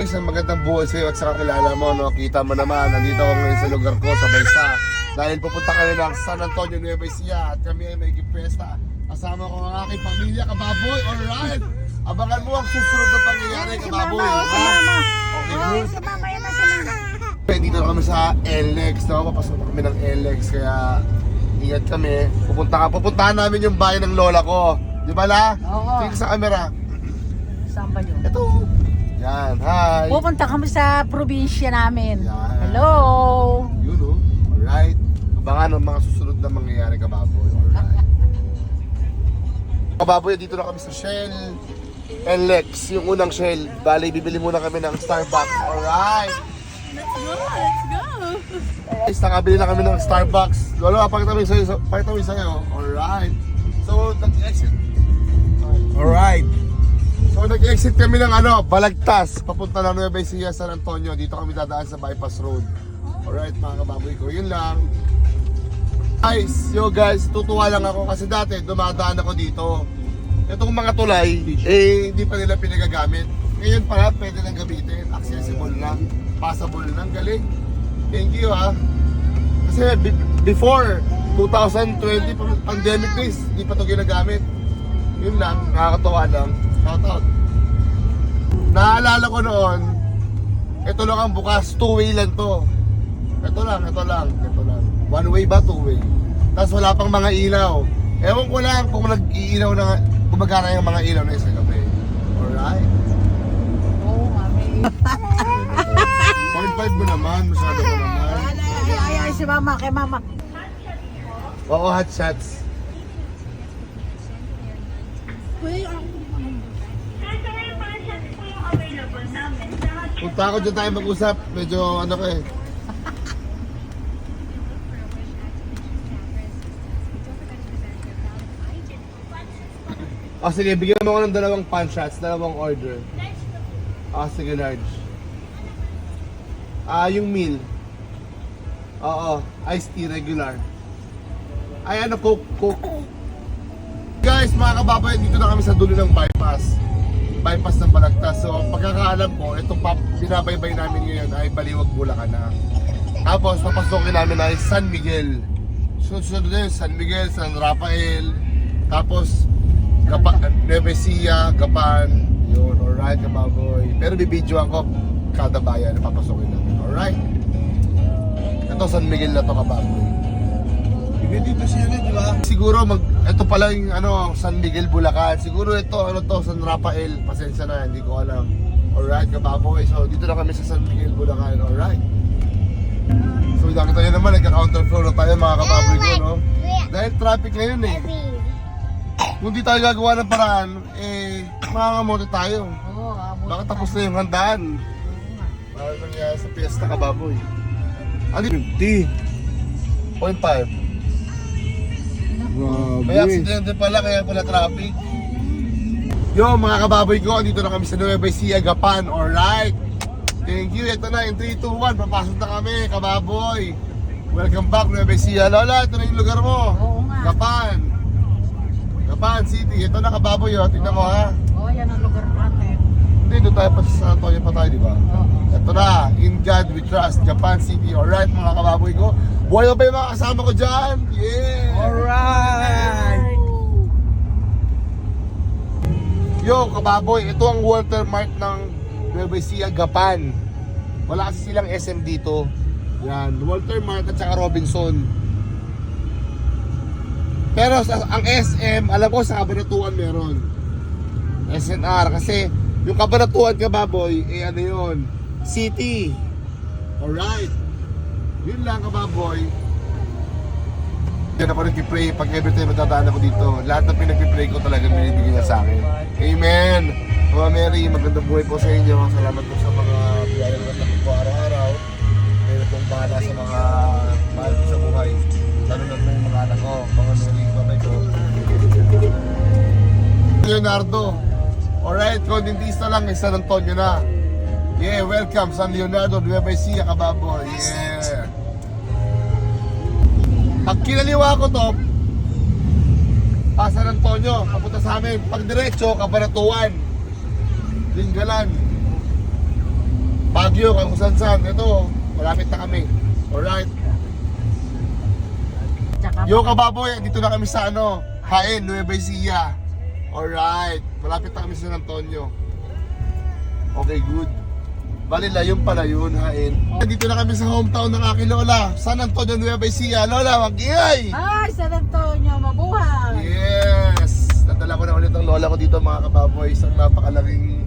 Isang magandang buhay sa'yo at sa kakilala mo, no? Kita mo naman, nandito ako ngayon sa lugar ko, sa Baysa. Dahil pupunta kami ng San Antonio, Nueva Ecija at kami ay may pesta. Kasama ko ang aking pamilya, kababoy, alright! Abangan mo ang susunod na pangyayari, Si kababoy. mama, oh, si ha? mama. Okay, Oh, si mama, yan si mama. Dito na kami sa LX, no? Papasok kami ng LX, kaya ingat kami. Pupunta ka, pupuntahan namin yung bayan ng lola ko. Di ba la? Oo. Tingin sa camera. Saan ba yun? Ito. Yan, hi. Pupunta kami sa probinsya namin. Yan. Hello! Yun oh. Alright. Abangan ang mga susunod na mangyayari kababoy. Alright. kababoy, dito na kami sa Shell. LX, yung unang Shell. Bali, bibili muna kami ng Starbucks. Alright. Let's go! Let's go! Guys, nakabili na kami ng Starbucks. Lolo, pakita mo sa'yo. Pakita mo sa'yo. Alright. So, nag-exit. Alright. So, nag-exit kami ng ano, Balagtas. Papunta ng Nueva Ecija, San Antonio. Dito kami dadaan sa bypass road. Alright, mga kababoy ko. Yun lang. Guys, yo guys, tutuwa lang ako kasi dati dumadaan ako dito. Itong mga tulay, eh, hindi pa nila pinagagamit. Ngayon pala, pwede nang gamitin. Accessible na. Passable na. Galing. Thank you ha. Kasi be- before 2020, pa- pandemic days, hindi pa ito ginagamit. Yun lang, nakakatawa lang. Shout out. Naalala ko noon, ito lang ang bukas, two-way lang to. Ito lang, ito lang, ito lang. One way ba, two way? Tapos wala pang mga ilaw. Ewan ko lang kung nag-iilaw na, gumagana yung mga ilaw na isa gabi. Alright. Oo, mami. 0.5 mo naman, masyado mo naman. Ay, ay, ay, si mama, kay mama. Oo, hot shots. Punta ako dyan tayo mag-usap. Medyo ano ko eh. O sige, bigyan mo ako ng dalawang pan shots, dalawang order. Ah, sige, large. Ah, yung meal. Oo, iced tea regular. Ay, ano, coke, coke. Guys, mga kababayan, dito na kami sa dulo ng bypass. Bypass ng Balagtas. So, pagkakaalam ko, itong pap binabaybay namin ngayon ay Baliwag, Bulacan na. Tapos, papasokin namin ay San Miguel. Sunod-sunod yun, San Miguel, San Rafael. Tapos, Gapa, Nueva Ecija, Gapan. Yun, alright, kababoy. Pero bibidyoan ko kada bayan na papasokin namin. Alright? Ito, San Miguel na to, kababoy. Dito siya na, di ba? Siguro mag ito pala yung ano San Miguel Bulacan. Siguro ito ano to San Rafael. Pasensya na, hindi ko alam. Alright, kababoy. So dito na kami sa San Miguel Bulacan. Alright. So nakita nyo naman, nagka-counterflow na tayo mga kababoy ko, no? Dahil traffic ngayon eh. Kung di tayo gagawa ng paraan, eh, makakamote tayo. Baka tapos na yung handaan. Para nangyari sa piyesta kababoy. Ano? 50. 0.5. May Grabe. aksidente pala kaya pala traffic. Yo mga kababoy ko, dito na kami sa Nueva Ecija, Gapan. Alright. Thank you. Ito na, in 3, 2, 1, papasok na kami, kababoy. Welcome back, Nueva Ecija. Lola, ito na yung lugar mo. Oo nga. Gapan. Gapan City. Ito na kababoy, oh. Tingnan mo ha. Oo, yan ang lugar natin. Hindi, doon tayo pa sa San Antonio pa tayo, di ba? Ito na, In God We Trust, Japan City. Alright mga kababoy ko. Buhay pa yung mga kasama ko dyan. Yeah! Alright. Yo, kababoy, ito ang watermark ng Nueva Ecija, Gapan. Wala kasi silang SM dito. Yan, watermark at saka Robinson. Pero ang SM, alam ko sa Kabanatuan meron. SNR kasi yung Kabanatuan kababoy, eh ano yun? City. Alright. Yun lang kababoy. Yan ako nagpipray pag every time matadaan ako dito. Lahat ng pinagpipray ko talaga binibigyan niya sa akin. Amen! Mga Mary, magandang buhay po sa inyo. Salamat po sa mga biyaya na natin po araw-araw. Kayo pong bahala sa mga mahal ko sa buhay. Lalo na po yung mga anak ko, mga Mary, babay ko. Leonardo. Alright, kondentista lang, eh, San Antonio na. Yeah, welcome San Leonardo, Nueva Ecija, kababoy. Yeah. Pag kinaliwa ko to, pa San Antonio, papunta sa amin. Pag diretso, Kabanatuan. Linggalan. Baguio, saan. Ito, malapit na kami. Alright. Yo kababoy, dito na kami sa ano, Hain, Nueva Ecija. Alright, malapit na kami sa San Antonio. Okay, good. Balila, yun pala yun, Hain. Dito na kami sa hometown ng aking lola, San Antonio, Nueva Ecija. Lola, mag-ingay! Ay, San Antonio, mabuhay! Yes! Nadala ko na ulit ang lola ko dito mga kababoy. Isang napakalaking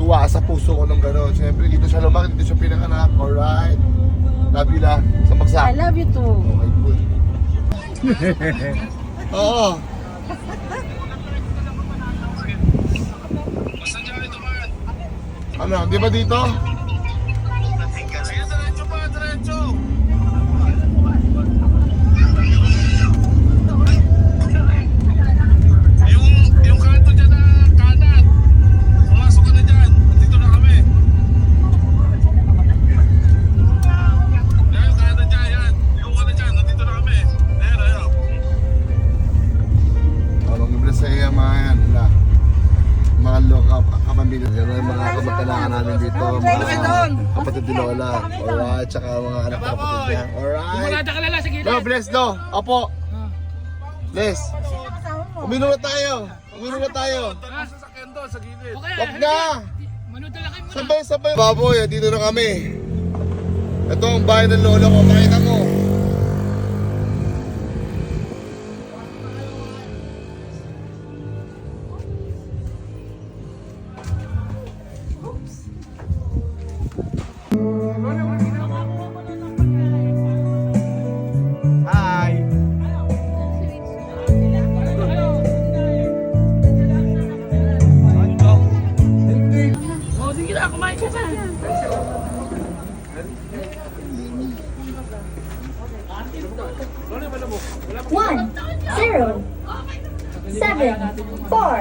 tuwa sa puso ko nung gano'n. Siyempre, dito siya lumaki, dito siya pinanganak. Alright. Love you la. Sa I magsak. love you too. Okay, good. Oo. Ano, di ba dito? Mga kapatid ni Lola. Alright, tsaka mga anak na kapatid niya. Alright. No, bless no. Opo. Bless. Uminom na tayo. Uminom na tayo. Sa doon, sa gilid. Wag na! Sabay, sabay. Baboy, dito na kami. Ito ang bahay ng lola ko. Pakita One, zero, seven, four.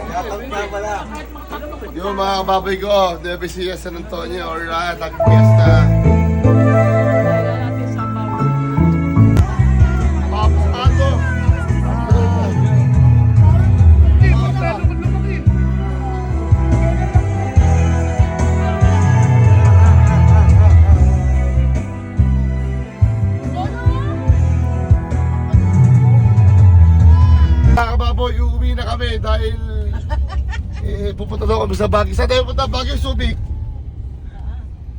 Yung mga kababoy ko, Ecija, San Antonio, alright, ang fiesta. Mga kababoy, uuwi na kami dahil eh, pupunta daw kami sa Baguio. Saan tayo punta? Baguio, Subic.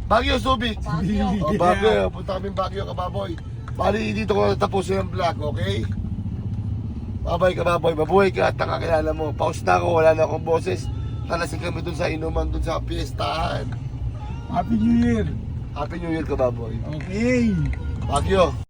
Baguio, Subic. Oh, Baguio. Punta kami Baguio, kababoy. Bali, dito ko tapusin ang vlog, okay? Babay kababoy, mabuhay ka at nakakilala mo. Pause na ako, wala na akong boses. Talasig kami dun sa inuman, dun sa piestahan. Happy New Year. Happy New Year, kababoy. Okay. Baguio.